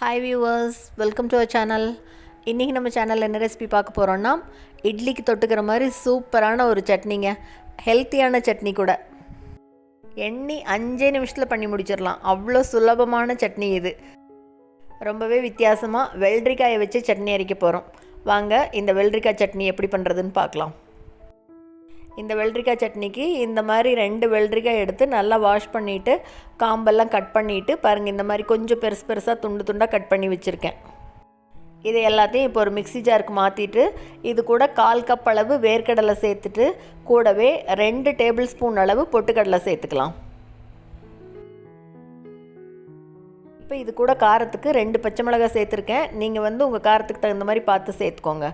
Hi viewers welcome to our channel இன்றைக்கி நம்ம சேனலில் என்ன ரெசிபி பார்க்க போகிறோன்னா இட்லிக்கு தொட்டுக்கிற மாதிரி சூப்பரான ஒரு சட்னிங்க. ஹெல்த்தியான சட்னி கூட. எண்ணி அஞ்சே நிமிஷத்தில் பண்ணி முடிச்சிடலாம். அவ்வளோ சுலபமான சட்னி இது. ரொம்பவே வித்தியாசமாக வெள்ளரிக்காயை வச்சு சட்னி அரைக்க போகிறோம் வாங்க இந்த வெள்ளரிக்காய் சட்னி எப்படி பண்ணுறதுன்னு பார்க்கலாம். இந்த வெள்ளரிக்காய் சட்னிக்கு இந்த மாதிரி ரெண்டு வெள்ளரிக்காய் எடுத்து நல்லா வாஷ் பண்ணிவிட்டு காம்பெல்லாம் கட் பண்ணிவிட்டு பாருங்கள் இந்த மாதிரி கொஞ்சம் பெருசு பெருசாக துண்டு துண்டாக கட் பண்ணி வச்சுருக்கேன். இது எல்லாத்தையும் இப்போ ஒரு மிக்ஸி ஜாருக்கு மாற்றிட்டு இது கூட கால் கப் அளவு வேர்க்கடலை சேர்த்துட்டு கூடவே ரெண்டு டேபிள் ஸ்பூன் அளவு பொட்டுக்கடலை சேர்த்துக்கலாம். இப்போ இது கூட காரத்துக்கு ரெண்டு பச்சை மிளகாய் சேர்த்துருக்கேன். நீங்கள் வந்து உங்கள் காரத்துக்கு தகுந்த மாதிரி பார்த்து சேர்த்துக்கோங்க.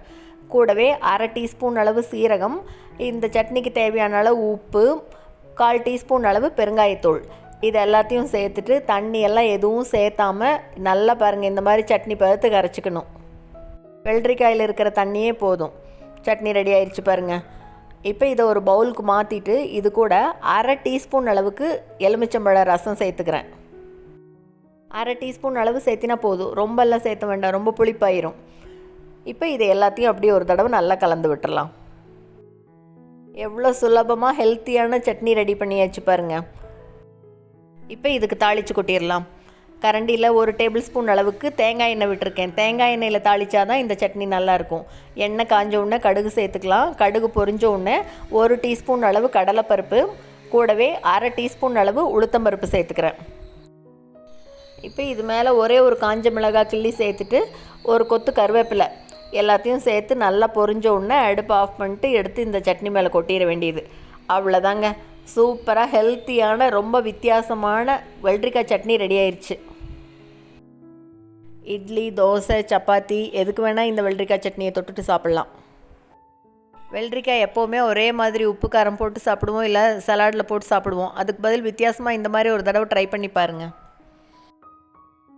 கூடவே அரை டீஸ்பூன் அளவு சீரகம் இந்த சட்னிக்கு தேவையான அளவு உப்பு கால் டீஸ்பூன் அளவு பெருங்காயத்தூள். இது எல்லாத்தையும் சேர்த்துட்டு தண்ணி எல்லாம் எதுவும் சேர்த்தாம நல்லா பாருங்கள் இந்த மாதிரி சட்னி பதத்து கரைச்சிக்கணும். வெள்ளரிக்காயில் இருக்கிற தண்ணியே போதும். சட்னி ரெடி ஆயிடுச்சு பாருங்கள் இப்போ இதை ஒரு பவுலுக்கு மாற்றிட்டு இது கூட அரை டீஸ்பூன் அளவுக்கு எலுமிச்சம்பழ ரசம் சேர்த்துக்கிறேன். அரை டீஸ்பூன் அளவு சேர்த்தினா போதும். ரொம்பலாம் சேர்த்த வேண்டாம் ரொம்ப புளிப்பாயிரும். இப்போ இது எல்லாத்தையும் அப்படியே ஒரு தடவை நல்லா கலந்து விட்டுடலாம் எவ்வளோ சுலபமாக ஹெல்த்தியான சட்னி ரெடி பண்ணியாச்சு பாருங்கள் இப்போ இதுக்கு தாளித்து கொட்டிடலாம். கரண்டியில் ஒரு டேபிள் ஸ்பூன் அளவுக்கு தேங்காய் எண்ணெய் விட்டுருக்கேன். தேங்காய் எண்ணெயில் தாளித்தா தான் இந்த சட்னி நல்லாயிருக்கும் எண்ணெய் காஞ்ச உடனே கடுகு சேர்த்துக்கலாம். கடுகு பொரிஞ்ச உடனே ஒரு டீஸ்பூன் அளவு கடலைப்பருப்பு கூடவே அரை டீஸ்பூன் அளவு உளுத்தம்பருப்பு சேர்த்துக்கிறேன். இப்போ இது மேலே ஒரே ஒரு காஞ்ச மிளகாய் கிள்ளி சேர்த்துட்டு ஒரு கொத்து கருவேப்பிலை எல்லாத்தையும் சேர்த்து நல்லா பொரிஞ்ச உடனே அடுப்பு ஆஃப் பண்ணிட்டு எடுத்து இந்த சட்னி மேலே கொட்டிட வேண்டியது. அவ்வளோதாங்க சூப்பராக ஹெல்த்தியான ரொம்ப வித்தியாசமான வெள்ளரிக்காய் சட்னி ரெடி ஆயிடுச்சு இட்லி தோசை சப்பாத்தி எதுக்கு வேணால் இந்த வெள்ளரிக்காய் சட்னியை தொட்டுட்டு சாப்பிட்லாம். வெள்ளரிக்காய் எப்போவுமே ஒரே மாதிரி உப்பு காரம் போட்டு சாப்பிடுவோம் இல்லை சலாடில் போட்டு சாப்பிடுவோம். அதுக்கு பதில் வித்தியாசமாக இந்த மாதிரி ஒரு தடவை ட்ரை பண்ணி பாருங்கள்